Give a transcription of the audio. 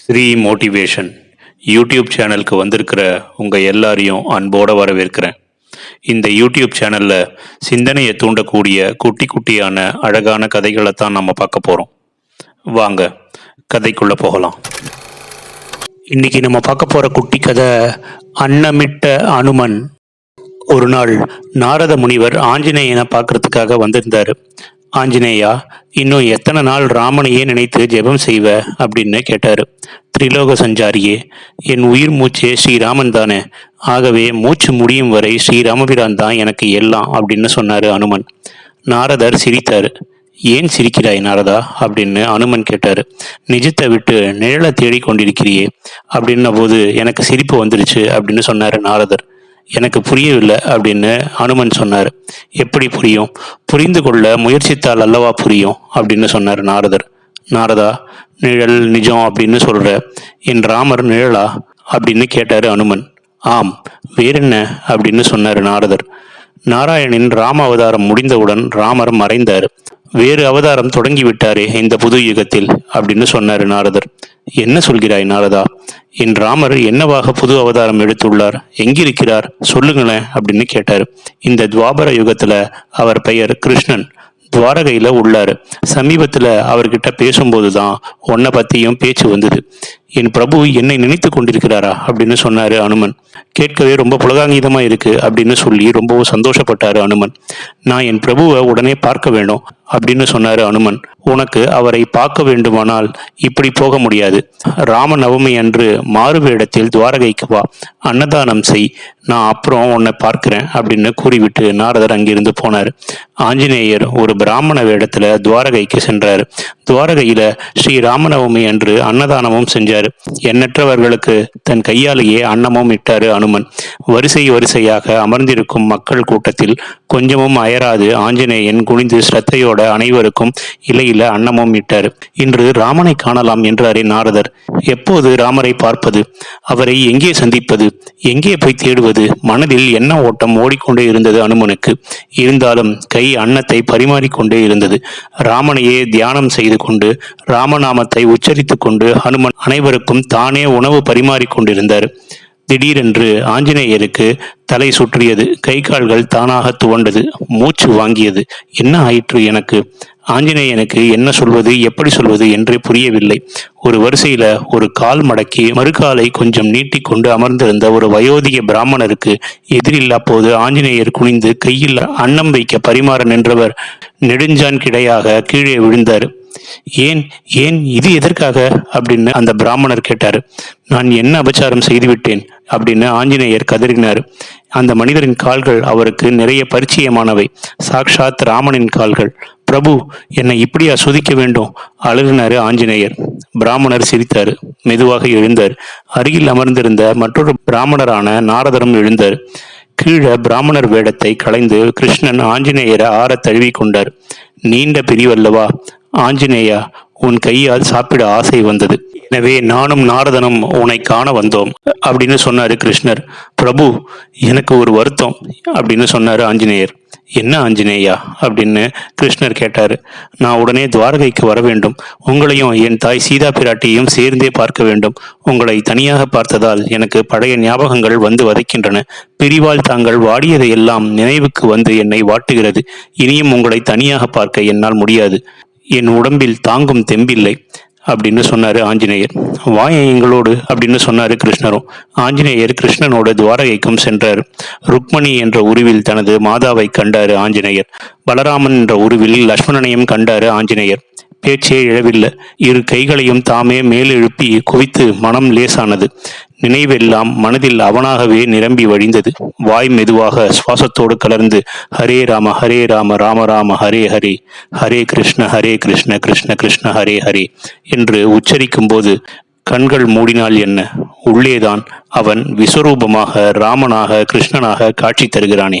Sri motivation YouTube சேனலுக்கு வந்திருக்கிற உங்கள் எல்லாரையும் அன்போடு வரவேற்கிறேன். இந்த யூடியூப் சேனலில் சிந்தனையை தூண்டக்கூடிய குட்டி குட்டியான அழகான கதைகளை தான் நம்ம பார்க்க போகிறோம் வாங்க கதைக்குள்ளே போகலாம். இன்னைக்கு நம்ம பார்க்க போகிற குட்டி கதை அன்னமிட்ட அனுமன். ஒரு நாள் நாரத முனிவர் ஆஞ்சநேயனை பார்க்கறதுக்காக வந்திருந்தாரு. ஆஞ்சநேயா இன்னும் எத்தனை நாள் ராமனையே நினைத்து ஜெபம் செய்வ? அப்படின்னு கேட்டாரு. திரிலோக சஞ்சாரியே என் உயிர் மூச்சே ஸ்ரீராமன் தானே. ஆகவே மூச்சு முடியும் வரை ஸ்ரீராமபிரான் தான் எனக்கு எல்லாம் அப்படின்னு சொன்னாரு அனுமன். நாரதர் சிரித்தாரு. ஏன் சிரிக்கிறாய் நாரதா? அப்படின்னு அனுமன் கேட்டாரு. நிஜத்தை விட்டு நிழலை தேடிக் கொண்டிருக்கிறியே அப்படின்ன போது எனக்கு சிரிப்பு வந்துருச்சு அப்படின்னு சொன்னாரு நாரதர். எனக்கு புரியவில்லை அப்படின்னு அனுமன் சொன்னார். எப்படி புரியும்? புரிந்து கொள்ள முயற்சித்தால் அல்லவா புரியும்? அப்படின்னு சொன்னார் நாரதர். நாரதா நிழல் நிஜம் அப்படின்னு சொல்ற என் ராமர் நிழலா? அப்படின்னு கேட்டாரு அனுமன். ஆம் வேறென்ன? அப்படின்னு சொன்னார் நாரதர். நாராயணின் ராம அவதாரம் முடிந்தவுடன் ராமர் மறைந்தார். வேறு அவதாரம் தொடங்கி விட்டாரே இந்த புது யுகத்தில் அப்படின்னு சொன்னார் நாரதர். என்ன சொல்கிறாய் நாரதா? என் ராமர் என்னவாக புது அவதாரம் எடுத்துள்ளார்? எங்கிருக்கிறார்? சொல்லுங்களேன் அப்படின்னு கேட்டார். இந்த துவாபர யுகத்துல அவர் பெயர் கிருஷ்ணன். துவாரகையில் உள்ளார். சமீபத்தில் அவர்கிட்ட பேசும்போது தான் உன்னை பற்றியும் பேச்சு வந்தது. என் பிரபு என்னை நினைத்து கொண்டிருக்கிறாரா அப்படின்னு சொன்னாரு அனுமன். கேட்கவே ரொம்ப புலகாங்கீதமாக இருக்கு அப்படின்னு சொல்லி ரொம்பவும் சந்தோஷப்பட்டாரு அனுமன். நான் என் பிரபுவை உடனே பார்க்க வேண்டும் அப்படின்னு சொன்னார் அனுமன். உனக்கு அவரை பார்க்க வேண்டுமானால் இப்படி போக முடியாது. ராம நவமி அன்று மாறுவேடத்தில் துவாரகைக்கு வா. அன்னதானம் செய். நான் அப்புறம் உன்னை பார்க்கிறேன் அப்படின்னு கூறிவிட்டு நாரதர் அங்கிருந்து போனார். ஆஞ்சநேயர் ஒரு பிராமண வேடத்தில் துவாரகைக்கு சென்றார். துவாரகையில் ஸ்ரீ ராமநவமி அன்று அன்னதானமும் செஞ்சார் எண்ணற்றவர்களுக்கு தன் கையாலேயே அன்னமும் இட்டாரு அனுமன். வரிசை வரிசையாக அமர்ந்திருக்கும் மக்கள் கூட்டத்தில் கொஞ்சமும் அயராது ஆஞ்சநேயன் குனிந்து ஸ்ரத்தையோட அனைவருக்கும் இலையில அன்னமும் இட்டார். இன்று ராமனை காணலாம் என்றாரே நாரதர். எப்போது ராமரை பார்ப்பது? அவரை எங்கே சந்திப்பது? எங்கே போய் தேடுவது? மனதில் என்ன ஓட்டம் ஓடிக்கொண்டே இருந்தது அனுமனுக்கு? இருந்தாலும் கை அன்னத்தை பரிமாறிக்கொண்டே இருந்தது. ராமனையே தியானம் செய்து கொண்டு ராமநாமத்தை உச்சரித்துக் கொண்டு ஹனுமன் அனைவருக்கும் தானே உணவு பரிமாறிக் கொண்டிருந்தார். திடீரென்று ஆஞ்சநேயருக்கு தலை சுற்றியது. கை கால்கள் தானாக துவண்டது. மூச்சு வாங்கியது. என்ன ஆயிற்று எனக்கு? ஆஞ்சநேயனுக்கு என்ன சொல்வது எப்படி சொல்வது என்றே புரியவில்லை. ஒரு வரிசையில ஒரு கால் மடக்கி மறுகாலை கொஞ்சம் நீட்டிக்கொண்டு அமர்ந்திருந்த ஒரு வயோதிக பிராமணருக்கு எதிரில்லா போது ஆஞ்சநேயர் குனிந்து கையில் அன்னம் வைக்க பரிமாற நின்றவர் நெடுஞ்சான் கிடையாக கீழே விழுந்தார். ஏன் ஏன் இது எதற்காக? அப்படின்னு அந்த பிராமணர் கேட்டார். நான் என்ன அபச்சாரம் செய்துவிட்டேன்? அப்படின்னு ஆஞ்சநேயர் கதறினார். அந்த மனிதரின் கால்கள் அவருக்கு நிறைய பரிச்சயமானவை. சாக்ஷாத் ராமனின் கால்கள். பிரபு என்னை இப்படியா சுதிக்க வேண்டும்? அழுகினாரு ஆஞ்சநேயர். பிராமணர் சிரித்தார். மெதுவாக எழுந்தார். அருகில் அமர்ந்திருந்த மற்றொரு பிராமணரான நாரதரும் எழுந்தார். கீழே பிராமணர் வேடத்தை களைந்து கிருஷ்ணன் ஆஞ்சநேயரை ஆற தழுவி கொண்டார் நீண்ட பிரிவல்லவா? ஆஞ்சநேயா உன் கையால் சாப்பிட ஆசை வந்தது. எனவே நானும் நாரதனும் உன்னை காண வந்தோம் அப்படின்னு சொன்னாரு கிருஷ்ணர். பிரபு எனக்கு ஒரு வருத்தம் அப்படின்னு சொன்னாரு ஆஞ்சநேயர். என்ன ஆஞ்சநேயா அப்படின்னு கிருஷ்ணர் கேட்டாரு. நான் உடனே துவாரகைக்கு வர வேண்டும். உங்களையும் என் தாய் சீதா பிராட்டியையும் சேர்ந்தே பார்க்க வேண்டும். உங்களை தனியாக பார்த்ததால் எனக்கு பழைய ஞாபகங்கள் வந்து வதைக்கின்றன. பிரிவால் தாங்கள் வாடியதையெல்லாம் நினைவுக்கு வந்து என்னை வாட்டுகிறது. இனியும் உங்களை தனியாக பார்க்க என்னால் முடியாது. என் உடம்பில் தாங்கும் தெம்பில்லை அப்படின்னு சொன்னார் ஆஞ்சநேயர். வாயை எங்களோடு அப்படின்னு சொன்னார் கிருஷ்ணரும். ஆஞ்சநேயர் கிருஷ்ணனோட துவாரகைக்கும் சென்றார். ருக்மணி என்ற உருவில் தனது மாதாவை கண்டார் ஆஞ்சநேயர். பலராமன் என்ற உருவில் லக்ஷ்மணனையும் கண்டார் ஆஞ்சநேயர். பேச்சே எழவில்லை. இரு கைகளையும் தாமே மேலெழுப்பி குவித்து மனம் லேசானது. நினைவெல்லாம் மனதில் அவனாகவே நிரம்பி வழிந்தது. வாய் மெதுவாக சுவாசத்தோடு கலர்ந்து ஹரே ராம ஹரே ராம ராம ராம ஹரே ஹரே ஹரே கிருஷ்ண ஹரே கிருஷ்ண கிருஷ்ண கிருஷ்ண ஹரே ஹரே என்று உச்சரிக்கும் போது கண்கள் மூடினால் என்ன? உள்ளேதான் அவன் விஸ்வரூபமாக ராமனாக கிருஷ்ணனாக காட்சி தருகிறானே.